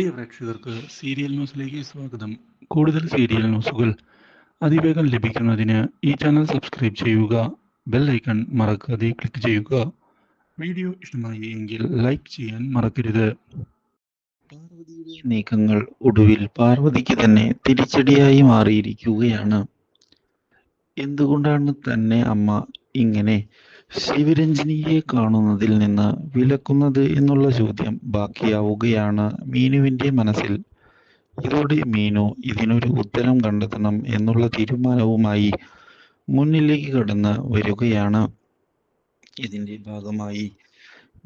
പ്രിയ പ്രേക്ഷകർക്ക് സീരിയൽ ന്യൂസിലേക്ക് സ്വാഗതം. കൂടുതൽ സീരിയൽ ന്യൂസുകൾ അതിവേഗം ലഭിക്കുന്നതിന് ഈ ചാനൽ സബ്സ്ക്രൈബ് ചെയ്യുക ബെൽ ഐക്കൺ മറക്കാതെ ക്ലിക്ക് ചെയ്യുക. വീഡിയോ ഇഷ്ടമായി എങ്കിൽ ലൈക്ക് ചെയ്യാൻ മറക്കരുത്. പാർവതിയുടെ നീക്കങ്ങൾ ഒടുവിൽ പാർവതിക്ക് തന്നെ തിരിച്ചടിയായി മാറിയിരിക്കുകയാണ്. എന്തുകൊണ്ടാണ് തന്നെ അമ്മ ഇങ്ങനെ ശിവരഞ്ജിനിയെ കാണുന്നതിൽ നിന്ന് വിലക്കുന്നത് എന്നുള്ള ചോദ്യം ബാക്കിയാവുകയാണ് മീനുവിന്റെ മനസ്സിൽ. ഇതോടെ മീനു ഇതിനൊരു ഉത്തരം കണ്ടെത്തണം എന്നുള്ള തീരുമാനവുമായി മുന്നിലേക്ക് കടന്ന് വരികയാണ്. ഇതിന്റെ ഭാഗമായി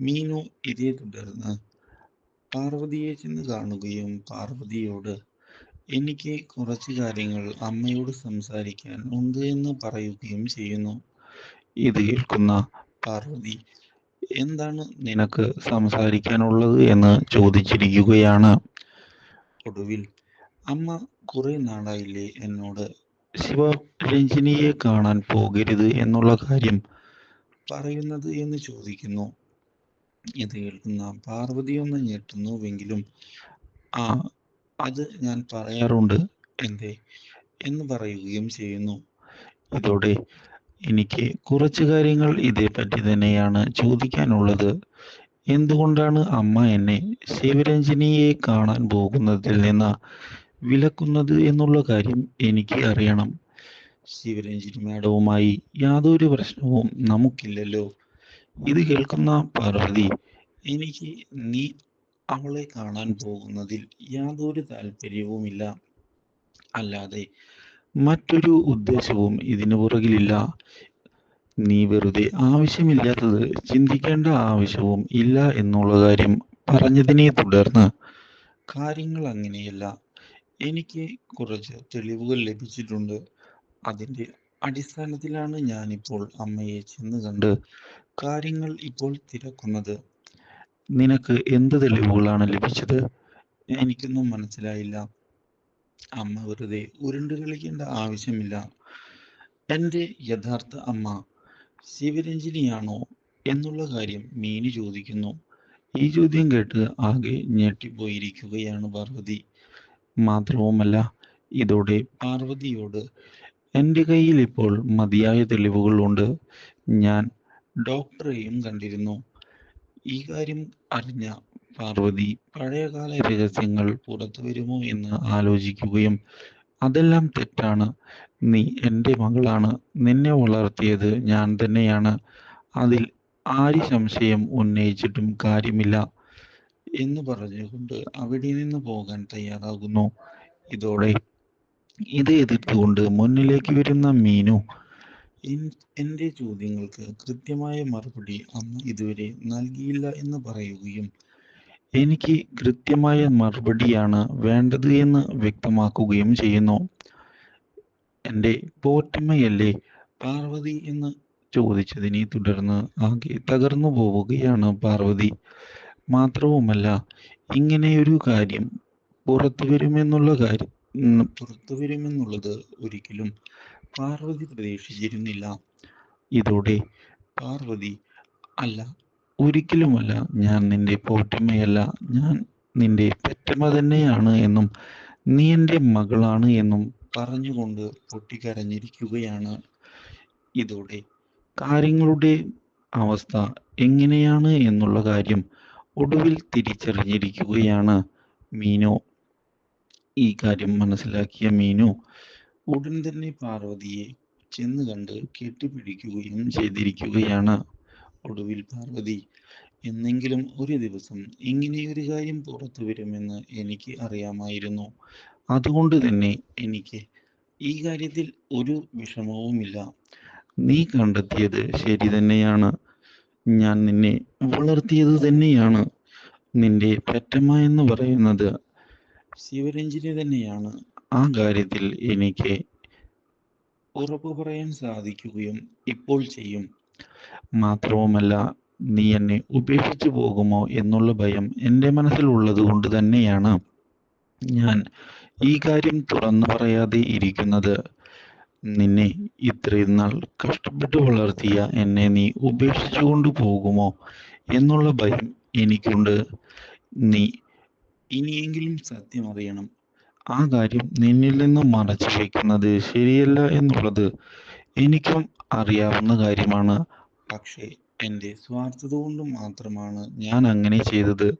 മീനു ഇതേ തുടർന്ന് പാർവതിയെ ചെന്ന് കാണുകയും പാർവതിയോട് എനിക്ക് കുറച്ച് കാര്യങ്ങൾ അമ്മയോട് സംസാരിക്കാൻ ഉണ്ട് എന്ന് പറയുകയും ചെയ്യുന്നു. ഇത് കേൾക്കുന്ന പാർവതി എന്താണ് നിനക്ക് സംസാരിക്കാനുള്ളത് എന്ന് ചോദിച്ചിരിക്കുകയാണ്. ഒടുവിൽ അമ്മ കുറെ നാളായില്ലേ എന്നോട് ശിവ രഞ്ജിനിയെ കാണാൻ പോകരുത് എന്നുള്ള കാര്യം പറയുന്നത് എന്ന് ചോദിക്കുന്നു. ഇത് കേൾക്കുന്ന പാർവതി ഒന്ന് ഞെട്ടുന്നുവെങ്കിലും ആ അത് ഞാൻ പറയാറുണ്ട് എന്തേ? എന്ന് പറയുകയും ചെയ്യുന്നു. ഇതോടെ എനിക്ക് കുറച്ച് കാര്യങ്ങൾ ഇതേപ്പറ്റി തന്നെയാണ് ചോദിക്കാനുള്ളത്. എന്തുകൊണ്ടാണ് അമ്മ എന്നെ ശിവരഞ്ജനിയെ കാണാൻ പോകുന്നതിൽ നിന്ന് വിലക്കുന്നത് എന്നുള്ള കാര്യം എനിക്ക് അറിയണം. ശിവരഞ്ജിനി മാഡവുമായി യാതൊരു പ്രശ്നവും നമുക്കില്ലല്ലോ. ഇത് കേൾക്കുന്ന പാർവതി എനിക്ക് നീ അവളെ കാണാൻ പോകുന്നതിൽ യാതൊരു താല്പര്യവുമില്ല. അല്ലാതെ മറ്റൊരു ഉദ്ദേശവും ഇതിനു പുറകിലില്ല. നീ വെറുതെ ആവശ്യമില്ലാത്തത് ചിന്തിക്കേണ്ട ആവശ്യവും ഇല്ല എന്നുള്ള കാര്യം പറഞ്ഞതിനെ തുടർന്ന് കാര്യങ്ങൾ അങ്ങനെയല്ല. എനിക്ക് കുറച്ച് തെളിവുകൾ ലഭിച്ചിട്ടുണ്ട്. അതിന്റെ അടിസ്ഥാനത്തിലാണ് ഞാനിപ്പോൾ അമ്മയെ ചെന്ന് കണ്ട് കാര്യങ്ങൾ ഇപ്പോൾ തിരക്കുന്നത്. നിനക്ക് എന്ത് തെളിവുകളാണ് ലഭിച്ചത്? എനിക്കൊന്നും മനസ്സിലായില്ല. അമ്മ വെറുതെ ഉരുണ്ട് കളിക്കേണ്ട ആവശ്യമില്ല. എന്റെ യഥാർത്ഥ അമ്മ ശിവരഞ്ജിനിയാണോ എന്നുള്ള കാര്യം മീനു ചോദിക്കുന്നു. ഈ ചോദ്യം കേട്ട് ആകെ ഞെട്ടിപ്പോയിരിക്കുകയാണ് പാർവതി. മാത്രവുമല്ല ഇതോടെ പാർവതിയോട് എന്റെ കയ്യിൽ ഇപ്പോൾ മതിയായ തെളിവുകളുണ്ട് ഞാൻ ഡോക്ടറെയും കണ്ടിരുന്നു. ഈ കാര്യം അറിഞ്ഞ പാർവതി പഴയകാല രഹസ്യങ്ങൾ പുറത്തു വരുമോ എന്ന് ആലോചിക്കുകയും അതെല്ലാം തെറ്റാണ്. നീ എന്റെ മകളാണ്. നിന്നെ വളർത്തിയത് ഞാൻ തന്നെയാണ്. അതിൽ ആര് സംശയം ഉന്നയിച്ചിട്ടും കാര്യമില്ല എന്ന് പറഞ്ഞുകൊണ്ട് അവിടെ നിന്ന് പോകാൻ തയ്യാറാകുന്നു. ഇതോടെ ഇത് എതിർത്തുകൊണ്ട് മുന്നിലേക്ക് വരുന്ന മീനു എന്റെ ചോദ്യങ്ങൾക്ക് കൃത്യമായ മറുപടി അമ്മ ഇതുവരെ നൽകിയില്ല എന്ന് പറയുകയും എനിക്ക് കൃത്യമായ മറുപടിയാണ് വേണ്ടത് എന്ന് വ്യക്തമാക്കുകയും ചെയ്യുന്നു. എന്റെ പോറ്റമ്മയല്ലേ പാർവതി എന്ന് ചോദിച്ചതിനെ തുടർന്ന് ആകെ തകർന്നു പോവുകയാണ് പാർവതി. മാത്രവുമല്ല ഇങ്ങനെയൊരു കാര്യം പുറത്തു വരുമെന്നുള്ള കാര്യം പുറത്തു വരുമെന്നുള്ളത് ഒരിക്കലും പാർവതി പ്രതീക്ഷിച്ചിരുന്നില്ല. ഇതോടെ പാർവതി അല്ല ഒരിക്കലുമല്ല ഞാൻ നിന്റെ പോറ്റമ്മയല്ല ഞാൻ നിന്റെ പെറ്റമ്മ തന്നെയാണ് എന്നും നീ എന്റെ മകളാണ് എന്നും പറഞ്ഞുകൊണ്ട് പൊട്ടിക്കരഞ്ഞിരിക്കുകയാണ്. ഇതോടെ കാര്യങ്ങളുടെ അവസ്ഥ എങ്ങനെയാണ് എന്നുള്ള കാര്യം ഒടുവിൽ തിരിച്ചറിഞ്ഞിരിക്കുകയാണ് മീനു. ഈ കാര്യം മനസ്സിലാക്കിയ മീനു ഉടൻ തന്നെ പാർവതിയെ ചെന്ന് കണ്ട് കെട്ടിപ്പിടിക്കുകയും ചെയ്തിരിക്കുകയാണ്. ഒടുവിൽ പാർവതി എന്നെങ്കിലും ഒരു ദിവസം ഇങ്ങനെയൊരു കാര്യം പുറത്തു വരുമെന്ന് എനിക്ക് അറിയാമായിരുന്നു. അതുകൊണ്ട് തന്നെ എനിക്ക് ഈ കാര്യത്തിൽ ഒരു വിഷമവുമില്ല. നീ കണ്ടെത്തിയത് ശരി തന്നെയാണ്. ഞാൻ നിന്നെ വളർത്തിയത് തന്നെയാണ്. നിന്റെ പെറ്റമ്മ എന്ന് പറയുന്നത് ശിവരഞ്ജിനി തന്നെയാണ്. ആ കാര്യത്തിൽ എനിക്ക് ഉറപ്പ് പറയാൻ സാധിക്കുകയും ഇപ്പോൾ ചെയ്യും. മാത്രവുമല്ല നീ എന്നെ ഉപേക്ഷിച്ചു പോകുമോ എന്നുള്ള ഭയം എന്റെ മനസ്സിൽ ഉള്ളത് കൊണ്ട് തന്നെയാണ് ഞാൻ ഈ കാര്യം തുറന്നു പറയാതെ ഇരിക്കുന്നത്. നിന്നെ ഇത്രയും നാൾ കഷ്ടപ്പെട്ട് വളർത്തിയ എന്നെ നീ ഉപേക്ഷിച്ചു കൊണ്ട് പോകുമോ എന്നുള്ള ഭയം എനിക്കുണ്ട്. നീ ഇനിയെങ്കിലും സത്യം അറിയണം. ആ കാര്യം നിന്നിൽ നിന്ന് മറച്ചു വയ്ക്കുന്നത് ശരിയല്ല എന്നുള്ളത് എനിക്കും അറിയാവുന്ന കാര്യമാണ്. പക്ഷേ എന്റെ സ്വാർത്ഥത കൊണ്ട് മാത്രമാണ് ഞാൻ അങ്ങനെ ചെയ്തത്.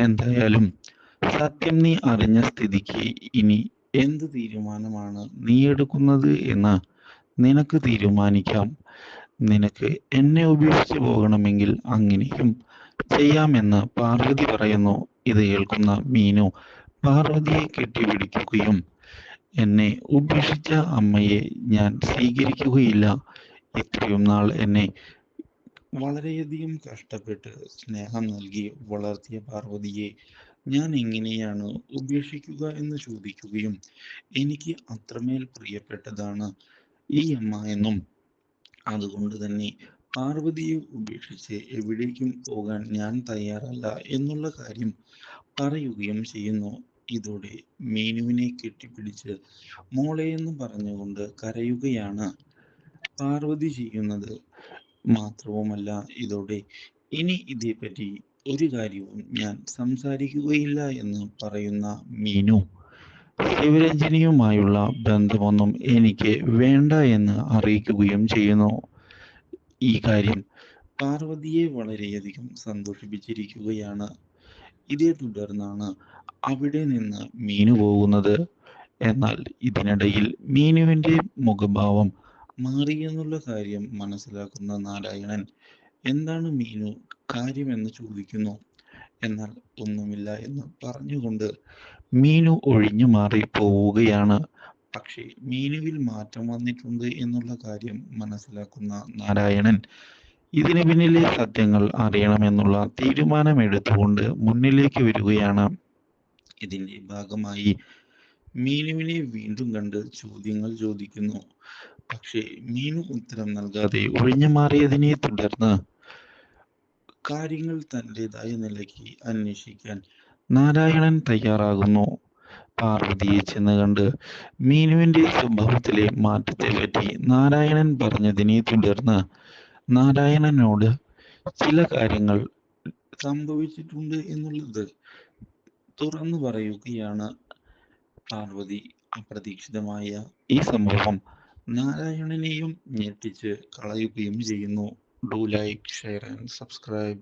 എന്തായാലും സത്യം നീ അറിഞ്ഞ സ്ഥിതിക്ക് ഇനി എന്ത് തീരുമാനമാണ് നീ എടുക്കുന്നത് എന്ന് നിനക്ക് തീരുമാനിക്കാം. നിനക്ക് എന്നെ ഉപേക്ഷിച്ച് പോകണമെങ്കിൽ അങ്ങനെയും ചെയ്യാമെന്ന് പാർവതി പറയുന്നു. ഇത് കേൾക്കുന്ന മീനു പാർവതിയെ കെട്ടിപ്പിടിക്കുകയും എന്നെ ഉപേക്ഷിച്ച അമ്മയെ ഞാൻ സ്വീകരിക്കുകയില്ല. ഇത്രയും നാൾ എന്നെ വളരെയധികം കഷ്ടപ്പെട്ട് സ്നേഹം നൽകി വളർത്തിയ പാർവതിയെ ഞാൻ എങ്ങനെയാണ് ഉപേക്ഷിക്കുക എന്ന് ചോദിക്കുകയും എനിക്ക് അത്രമേൽ പ്രിയപ്പെട്ടതാണ് ഈ അമ്മ എന്നും. അതുകൊണ്ട് തന്നെ പാർവതിയെ ഉപേക്ഷിച്ച് എവിടേക്കും പോകാൻ ഞാൻ തയ്യാറല്ല എന്നുള്ള കാര്യം പറയുകയും ചെയ്യുന്നു. ഇതോടെ മീനുവിനെ കെട്ടിപ്പിടിച്ച് മോളെ എന്ന് പറഞ്ഞുകൊണ്ട് കരയുകയാണ്. പാർവതി ചെയ്യുന്നത് മാത്രവുമല്ല ഇതോടെ ഇനി ഇതേപ്പറ്റി ഒരു കാര്യവും ഞാൻ സംസാരിക്കുകയില്ല എന്ന് പറയുന്ന മീനു. ശിവരഞ്ജനിയുമായുള്ള ബന്ധമൊന്നും എനിക്ക് വേണ്ട എന്ന് അറിയിക്കുകയും ചെയ്യുന്നു. ഈ കാര്യം പാർവതിയെ വളരെയധികം സന്തോഷിപ്പിച്ചിരിക്കുകയാണ്. ഇതേ തുടർന്നാണ് അവിടെ നിന്ന് മീനു പോകുന്നത് എന്നാൽ ഇതിനിടയിൽ മീനുവിന്റെ മുഖഭാവം മാറിയെന്നുള്ള കാര്യം മനസ്സിലാക്കുന്ന നാരായണൻ എന്താണ് മീനു കാര്യം എന്ന് ചോദിക്കുന്നു? എന്നാൽ ഒന്നുമില്ല എന്ന് പറഞ്ഞുകൊണ്ട് മീനു ഒഴിഞ്ഞു മാറി പോവുകയാണ്. പക്ഷേ മീനുവിൽ മാറ്റം വന്നിട്ടുണ്ട് എന്നുള്ള കാര്യം മനസ്സിലാക്കുന്ന നാരായണൻ ഇതിന് പിന്നിലെ സത്യങ്ങൾ അറിയണമെന്നുള്ള തീരുമാനമെടുത്തുകൊണ്ട് മുന്നിലേക്ക് വരികയാണ്. ഇതിന്റെ ഭാഗമായി മീനുവിനെ വീണ്ടും കണ്ട് ചോദ്യങ്ങൾ ചോദിക്കുന്നു. പക്ഷേ മീനു ഉത്തരം നൽകാതെ ഒഴിഞ്ഞു മാറിയതിനെ തുടർന്ന് കാര്യങ്ങൾ തന്റെതായ നിലയ്ക്ക് അന്വേഷിക്കാൻ നാരായണൻ തയ്യാറാകുന്നു. പാർവതിയെ ചെന്ന് കണ്ട് മീനുവിന്റെ സ്വഭാവത്തിലെ മാറ്റത്തെ പറ്റി നാരായണൻ പറഞ്ഞതിനെ തുടർന്ന് നാരായണനോട് ചില കാര്യങ്ങൾ സംഭവിച്ചിട്ടുണ്ട് എന്നുള്ളത് തുറന്നു പറയുകയാണ് പാർവതി അപ്രതീക്ഷിതമായ ഈ സംഭവം. നാരായണനെയും ഞെട്ടിച്ച് കളയുകയും ചെയ്യുന്നു. Do like share and subscribe